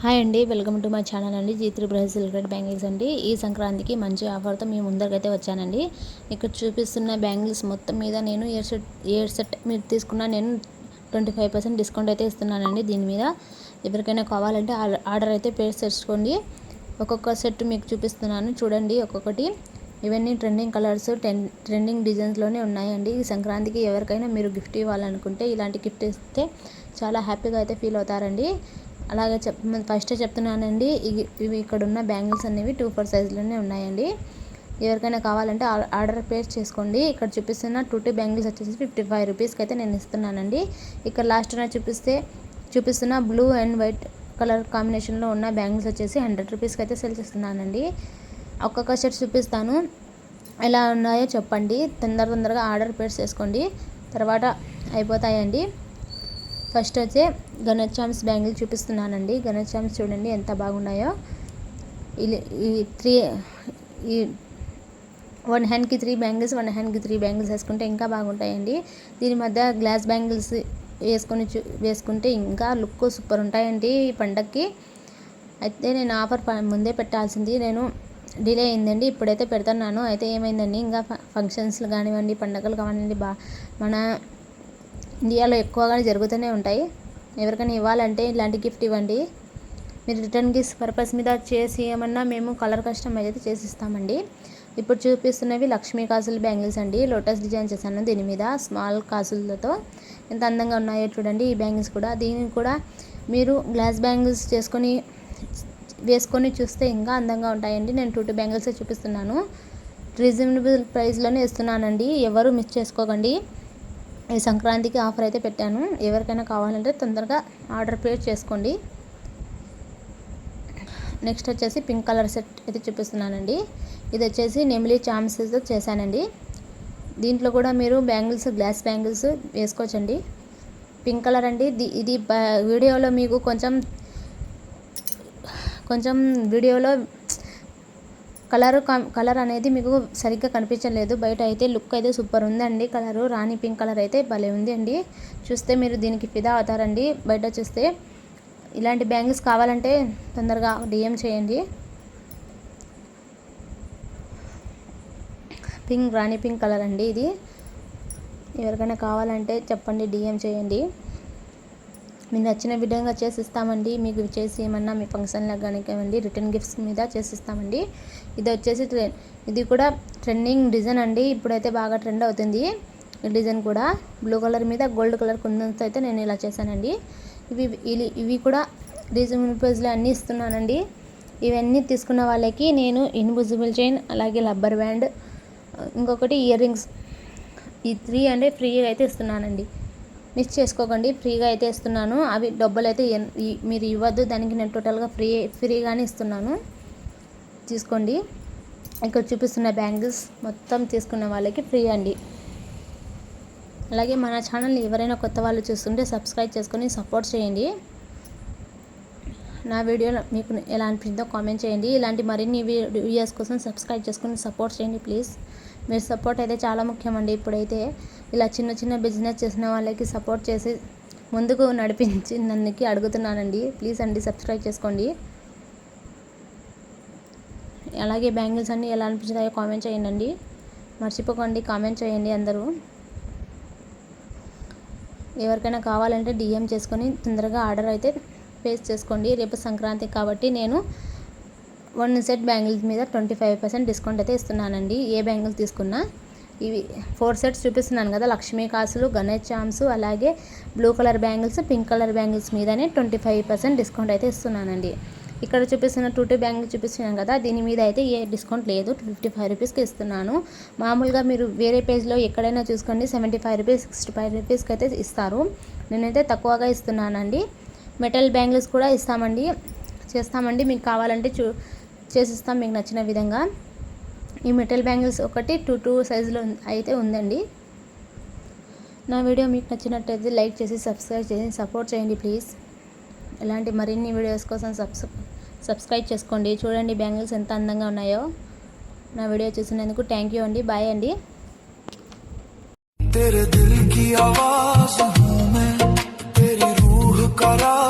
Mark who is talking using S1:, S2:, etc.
S1: Hi అండి welcome to my channel అండి G three బ్రహ్ సిల్క్రెడ్ బ్యాంగిల్స్ అండి. ఈ సంక్రాంతికి మంచి ఆఫర్తో మీ ముందరకైతే వచ్చానండి. ఇక్కడ చూపిస్తున్న బ్యాంగిల్స్ మొత్తం మీద నేను ఇయర్ సెట్ ఇయర్ సెట్ మీరు తీసుకున్న నేను ట్వంటీ ఫైవ్ పర్సెంట్ డిస్కౌంట్ అయితే ఇస్తున్నానండి దీని మీద. ఎవరికైనా కావాలంటే ఆర్డర్ అయితే పేరు తెచ్చుకోండి. ఒక్కొక్క సెట్ మీకు చూపిస్తున్నాను చూడండి ఒక్కొక్కటి. ఇవన్నీ ట్రెండింగ్ కలర్స్ టెన్ ట్రెండింగ్ డిజైన్స్లోనే ఉన్నాయండి. ఈ సంక్రాంతికి ఎవరికైనా మీరు గిఫ్ట్ ఇవ్వాలనుకుంటే ఇలాంటి గిఫ్ట్ ఇస్తే చాలా హ్యాపీగా అయితే ఫీల్ అవుతారండి. అలాగే చెప్ ఫస్ట్ చెప్తున్నానండి ఇవి ఇక్కడ ఉన్న బ్యాంగిల్స్ అనేవి టూ ఫోర్ సైజులోనే ఉన్నాయండి. ఎవరికైనా కావాలంటే ఆర్డర్ ప్లేస్ చేసుకోండి. ఇక్కడ చూపిస్తున్న టూ టూ బ్యాంగిల్స్ వచ్చేసి ఫిఫ్టీ ఫైవ్ రూపీస్కి అయితే నేను ఇస్తున్నానండి. ఇక్కడ లాస్ట్ చూపిస్తే చూపిస్తున్న బ్లూ అండ్ వైట్ కలర్ కాంబినేషన్లో ఉన్న బ్యాంగిల్స్ వచ్చేసి హండ్రెడ్ రూపీస్కి అయితే సెల్ చేస్తున్నానండి. ఒక్కొక్క షర్ట్ చూపిస్తాను. ఎలా ఉన్నాయో చెప్పండి. తొందర తొందరగా ఆర్డర్ ప్లేస్ చేసుకోండి. తర్వాత అయిపోతాయండి. ఫస్ట్ వచ్చే గణచామ్స్ బ్యాంగిల్ చూపిస్తున్నానండి. గణచామ్స్ చూడండి ఎంత బాగున్నాయో. ఈ త్రీ ఈ వన్ హ్యాండ్కి త్రీ బ్యాంగిల్స్ వన్ హ్యాండ్కి త్రీ బ్యాంగిల్స్ వేసుకుంటే ఇంకా బాగుంటాయండి. దీని మధ్య గ్లాస్ బ్యాంగిల్స్ వేసుకొని చూ వేసుకుంటే ఇంకా లుక్ సూపర్ ఉంటాయండి ఈ పండగకి అయితే నేను ఆఫర్ ముందే పెట్టాల్సింది. నేను డిలే అయిందండి. ఇప్పుడైతే పెడుతున్నాను. అయితే ఏమైందండి? ఇంకా ఫంక్షన్స్లు కానివ్వండి పండగలు కానివ్వండి బా మన ఇండియాలో ఎక్కువగా జరుగుతూనే ఉంటాయి. ఎవరికైనా ఇవ్వాలంటే ఇలాంటి గిఫ్ట్ ఇవ్వండి. మీరు రిటర్న్ గిఫ్ట్ పర్పస్ మీద చేసి ఏమన్నా మేము కలర్ కస్టమైజ్ అయితే చేసిస్తామండి. ఇప్పుడు చూపిస్తున్నవి లక్ష్మీ కాసులు బ్యాంగిల్స్ అండి. లోటస్ డిజైన్ చేశాను దీని మీద. స్మాల్ కాసులతో ఎంత అందంగా ఉన్నాయో చూడండి. ఈ బ్యాంగిల్స్ కూడా. దీనికి కూడా మీరు గ్లాస్ బ్యాంగిల్స్ చేసుకొని వేసుకొని చూస్తే ఇంకా అందంగా ఉంటాయండి. నేను టూ టూ బ్యాంగిల్స్ చూపిస్తున్నాను. రీజనబుల్ ప్రైస్లోనే ఇస్తున్నానండి. ఎవరు మిస్ చేసుకోకండి. ఈ సంక్రాంతికి ఆఫర్ అయితే పెట్టాను. ఎవరికైనా కావాలంటే తొందరగా ఆర్డర్ ప్లేస్ చేసుకోండి. నెక్స్ట్ వచ్చేసి పింక్ కలర్ సెట్ అయితే చూపిస్తున్నానండి. ఇది వచ్చేసి నెమిలీ చామ్స్తో చేశానండి. దీంట్లో కూడా మీరు బ్యాంగిల్స్ గ్లాస్ బ్యాంగిల్స్ వేసుకోవచ్చండి. పింక్ కలర్ అండి. ఇది వీడియోలో మీకు కొంచెం కొంచెం వీడియోలో కలర్ కలర్ అనేది మీకు సరిగ్గా కనిపించలేదు. బయట అయితే లుక్ అయితే సూపర్ ఉందండి. కలరు రాణి పింక్ కలర్ అయితే భలే ఉంది అండి చూస్తే మీరు దీనికి ఫిదా అవుతారండి. బయట చూస్తే ఇలాంటి బ్యాంగిల్స్ కావాలంటే తొందరగా డిఎం చేయండి. పింక్ రాణి పింక్ కలర్ అండి ఇది. ఎవరికైనా కావాలంటే చెప్పండి డిఎం చేయండి. మీ నచ్చిన విధంగా చేసిస్తామండి. మీకు చేసి ఏమన్నా మీ ఫంక్షన్లకు కానివ్వండి రిటర్న్ గిఫ్ట్స్ మీద చేసిస్తామండి. ఇది వచ్చేసి ఇది కూడా ట్రెండింగ్ డిజైన్ అండి. ఇప్పుడైతే బాగా ట్రెండ్ అవుతుంది. ఈ డిజైన్ కూడా బ్లూ కలర్ మీద గోల్డ్ కలర్ కుందన్తో అయితే నేను ఇలా చేశానండి. ఇవి ఇవి కూడా రీజనబుల్ ప్రైస్లో అన్నీ ఇస్తున్నానండి. ఇవన్నీ తీసుకున్న వాళ్ళకి నేను ఇన్విజిబుల్ చైన్ అలాగే రబ్బర్ బ్యాండ్ ఇంకొకటి ఇయర్ రింగ్స్ ఈ త్రీ అంటే ఫ్రీగా అయితే ఇస్తున్నానండి. మిస్ చేసుకోకండి. ఫ్రీగా అయితే ఇస్తున్నాను. అవి డబ్బులు అయితే మీరు ఇవ్వద్దు. దానికి నేను టోటల్గా ఫ్రీ ఫ్రీగానే ఇస్తున్నాను. తీసుకోండి. ఇక్కడ చూపిస్తున్న బ్యాంగిల్స్ మొత్తం తీసుకున్న వాళ్ళకి ఫ్రీ అండి. అలాగే మన ఛానల్ని ఎవరైనా కొత్త వాళ్ళు చూస్తుంటే సబ్స్క్రైబ్ చేసుకొని సపోర్ట్ చేయండి. నా వీడియో మీకు ఎలా అనిపించిందో కామెంట్ చేయండి. ఇలాంటి మరిన్ని వీడియోస్ కోసం సబ్స్క్రైబ్ చేసుకొని సపోర్ట్ చేయండి ప్లీజ్. మీరు సపోర్ట్ అయితే చాలా ముఖ్యమండి. ఇప్పుడైతే ఇలా చిన్న చిన్న బిజినెస్ చేసిన వాళ్ళకి సపోర్ట్ చేసి ముందుకు నడిపించినందుకు అడుగుతున్నానండి. ప్లీజ్ అండి సబ్స్క్రైబ్ చేసుకోండి. అలాగే బ్యాంగిల్స్ అన్నీ ఎలా అనిపించాయో కామెంట్ చేయండి మర్చిపోకండి కామెంట్ చేయండి అందరూ. ఎవరికైనా కావాలంటే డిఎం చేసుకొని తొందరగా ఆర్డర్ అయితే పేస్ చేసుకోండి. రేపు సంక్రాంతి కాబట్టి నేను వన్ సెట్ బ్యాంగిల్స్ మీద ట్వంటీ ఫైవ్ పర్సెంట్ డిస్కౌంట్ అయితే ఇస్తున్నానండి. ఏ బ్యాంగిల్స్ తీసుకున్నా? ఇవి ఫోర్ సెట్స్ చూపిస్తున్నాను కదా లక్ష్మీ కాసులు గణేష్ చామ్స్ అలాగే blue colour bangles pink colour bangles మీదనే ట్వంటీ ఫైవ్ పర్సెంట్ డిస్కౌంట్ అయితే ఇస్తున్నానండి. ఇక్కడ చూపిస్తున్న టూ టూ బ్యాంగిల్స్ చూపిస్తున్నాను కదా దీని మీద అయితే ఏ డిస్కౌంట్ లేదు. ఫిఫ్టీ ఫైవ్ రూపీస్కి ఇస్తున్నాను. మామూలుగా మీరు వేరే పేజ్లో ఎక్కడైనా చూసుకోండి seventy five rupees sixty five రూపీస్కి అయితే ఇస్తారు. నేనైతే తక్కువగా ఇస్తున్నానండి. మెటల్ బ్యాంగిల్స్ కూడా ఇస్తామండి. చేస్తామండి. మీకు కావాలంటే చూ చేసిస్తాం మీకు నచ్చిన విధంగా ఈ మెటల్ బ్యాంగిల్స్ ఒకటి టూ టూ సైజులో అయితే ఉందండి నా వీడియో మీకు నచ్చినట్టయితే లైక్ చేసి సబ్స్క్రైబ్ చేసి సపోర్ట్ చేయండి ప్లీజ్ ఇలాంటి మరిన్ని వీడియోస్ కోసం సబ్స్ సబ్స్క్రైబ్ చేసుకోండి చూడండి బ్యాంగిల్స్ ఎంత అందంగా ఉన్నాయో నా వీడియో చూసినందుకు థ్యాంక్ యూ అండి బాయ్ అండి तेरे दिल की आवाज हूँ मैं तेरी रूह का राज